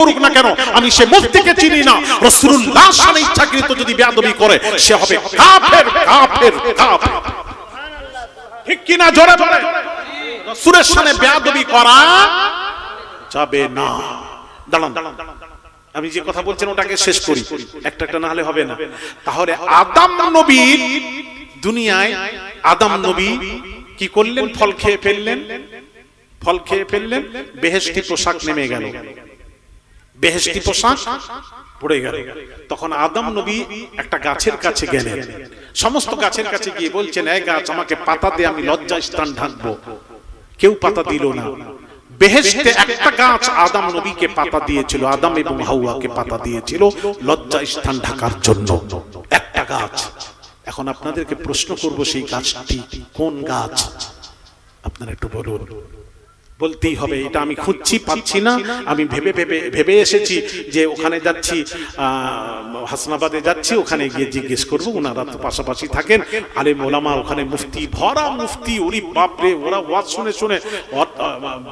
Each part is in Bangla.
করুক না কেন? আমি সে মুফতিকে চিনি না। রাসূলুল্লাহ সামনে ইচ্ছাকৃত যদি বেয়াদবি করে সে হবে কাফের কাফের কাফের ঠিক কিনা জোরে বলে রাসূলের সামনে বেয়াদবি করা যাবে না। দাঁড়ান। আমি যে কথা বলছেন ওটাকে শেষ করি। একটা একটা না হলে হবে না। তাহলে আদম নবীর দুনিয়ায় আদম নবী কি করলেন? ফল খেয়ে ফেললেন? ফল খেয়ে ফেললেন? বেহেশতি পোশাক নেমে গেল। বেহেশতি পোশাক পড়ে গেল। তখন আদম নবী একটা গাছের কাছে গেলেন। সমস্ত গাছের কাছে গিয়ে বলছেন এই গাছ আমাকে পাতা দিয়ে আমি লজ্জা স্থান ঢাকবো। কেউ পাতা দিল না। বেহেশতে একটা গাছ আদম নবীকে পাতা দিয়েছিল আদম এবং হাওয়াকে পাতা দিয়েছিল লজ্জা স্থান ঢাকার জন্য। একটা গাছ। এখন আপনাদেরকে প্রশ্ন করব সেই গাছটি কোন গাছ? আপনারা একটু বলুন। বলতেই হবে, এটা আমি খুঁজছি, পাচ্ছি না। আমি ভেবে ভেবে ভেবে এসেছি যে ওখানে যাচ্ছি হাসনাবাদে যাচ্ছি, ওখানে গিয়ে জিজ্ঞেস করব, ওনারা তো পাশাপাশি থাকেন। আলে মোলামা ওখানে মুফতি, ভরা মুফতি, ওরি বাপরে ওরা ওয়াজ শুনে শুনে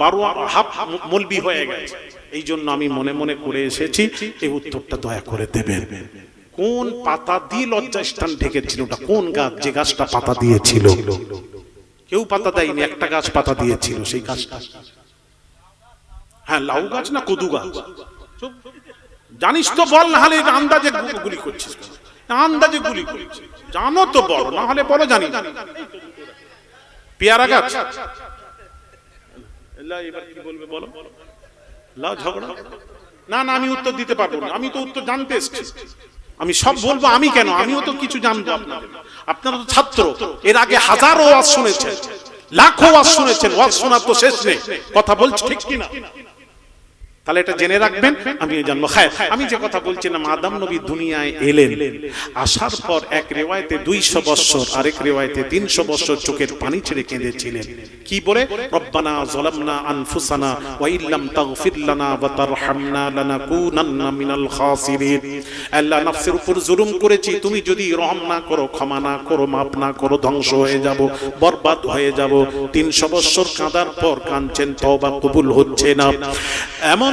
বারো হাফ মলবি হয়ে গেছে। এই জন্য আমি মনে মনে করে এসেছি, এই উত্তরটা দয়া করে দেবেন। কোন পাতা দিয়ে লজ্জা স্থান ঢেকেছিল ওটা? কোন গাছ যে গাছটা পাতা দিয়েছিল? কেউ পাতা দেয়নি একটা গাছ পাতা দিয়েছিল সেই গাছটা। হ্যাঁ লাউ গাছ না কদু গাছ? জানিস তো বল না হলে আন্দাজে গুলি করছিস আন্দাজে গুলি করছিস। জানো তো বড় না হলে বলো জানি পেয়ারা গাছ? এবার কি বলবে বলো? লাউ ঝগড়া? না না আমি উত্তর দিতে পারব না। আমি তো উত্তর জানতে এসেছি। আমি সব বলব আমি কেন? আমিও তো কিছু জানব আপনারা তো ছাত্র। এর আগে হাজারো ওয়াজ শুনেছেন। লাখো ওয়াজ শুনেছেন। ওয়াজ শোনার তো শেষ নেই। কথা বলছি ঠিক কিনা? তাহলে এটা জেনে রাখবেন আমি জানব হ্যাঁ আমি যে কথা বলছিলাম আদম নবী দুনিয়ায় এলেন। আসার পর এক রেওয়ায়তে দুইশো বৎসর আরেক রেওয়ায়তে তিনশো বৎসর চোখের পানি ছেড়ে কেঁদেছিলেন। কি বলে? রব্বানা জলামনা আনফুসানা ওয়া ইল্লাম তাগফির লানা ওয়া তারহামনা লানাকুনান্না মিনাল খাসিরিন। আল্লাহ নফসের উপর জুলুম করেছি তুমি যদি রহম না করো ক্ষমা না করো মাপ না করো ধ্বংস হয়ে যাব বরবাদ হয়ে যাব। তিনশো বৎসর কাঁদার পর কাঁদছেন তওবা কবুল হচ্ছে না। এমন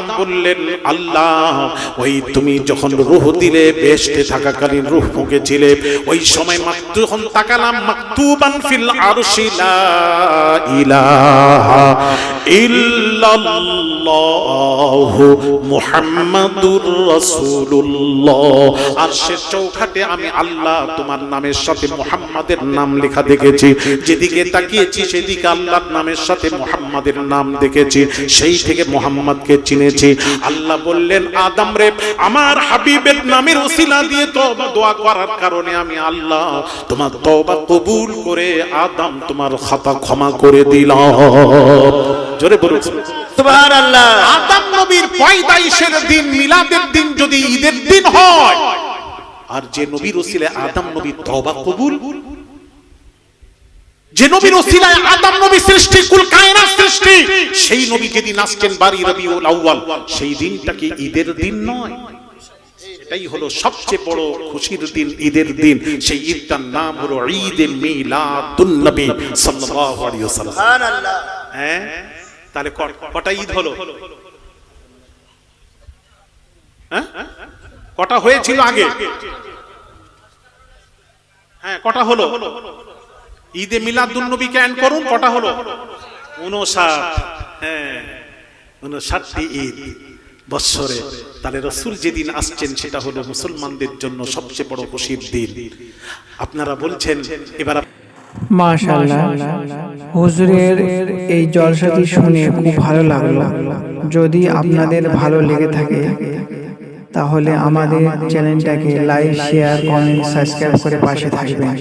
বললেন, আল্লাহ, ওই তুমি যখন রূহ দিলে থাকাকালীন রূহ ফুঁকেছিলে ওই সময় মাত্র যখন তাকালাম, মাকতুবান ফিল ইলাহা মুহাম্মাদুর রাসূলুল্লাহ। আর সে চৌখাটে আমি আল্লাহ তোমার নামের সাথে মুহাম্মাদের নাম লেখা দেখেছি। যেদিকে তাকিয়েছি, সেদিকে আল্লাহর নামের সাথে মুহাম্মাদের নাম দেখেছি। সেই থেকে মুহাম্মাদকে চিনেছি আল্লাহ বললেন আদম রে আমার হাবিবের নামের ওসিলা দিয়ে তওবা দোয়া করার কারণে আমি আল্লাহ তোমার তওবা কবুল করে আদম তোমার খাতা ক্ষমা করে দিলাম। জোরে বলুন। সুবহানাল্লাহ। আদম নবীর পয়দাইশের দিন মিলাদের দিন যদি ঈদের দিন হয় আর যে নবীর ওসিলায় আদম নবী তওবা কবুল যে নবীর ওসিলায় আদম নবী সৃষ্টি কুল কায়নাত সৃষ্টি সেই নবী যেদিন আসছেন বাড়ি রবিউল আউয়াল সেই দিনটা কি ঈদের দিন নয়। এটাই হলো সবচেয়ে বড় খুশির দিন ঈদের দিন। সেই ঈদটার নাম হলো ঈদে মিলাদুন নবী সাল্লাল্লাহু আলাইহি ওয়াসাল্লাম। সুবহানাল্লাহ। হ্যাঁ? তাহলে কটা ঈদ হলো? হ্যাঁ? কটা হয়েছিল আগে? হ্যাঁ কটা হলো? ঈদে মিলাদুন নবী ক্যান করুন কটা হলো? উনষাট হ্যাঁ উনষাটটি ঈদ বৎসরে। তাহলে রসুল যেদিন আসছেন সেটা হলো মুসলমানদের জন্য সবচেয়ে বড় খুশির দিন। আপনারা বলছেন এবার মাশাআল্লাহ। হুজুরের এই জলসাটি শুনে খুব ভালো লাগল। যদি আপনাদের ভালো লেগে থাকে তাহলে আমাদের চ্যানেলটাকে লাইক শেয়ার কমেন্ট সাবস্ক্রাইব করে পাশে থাকবেন।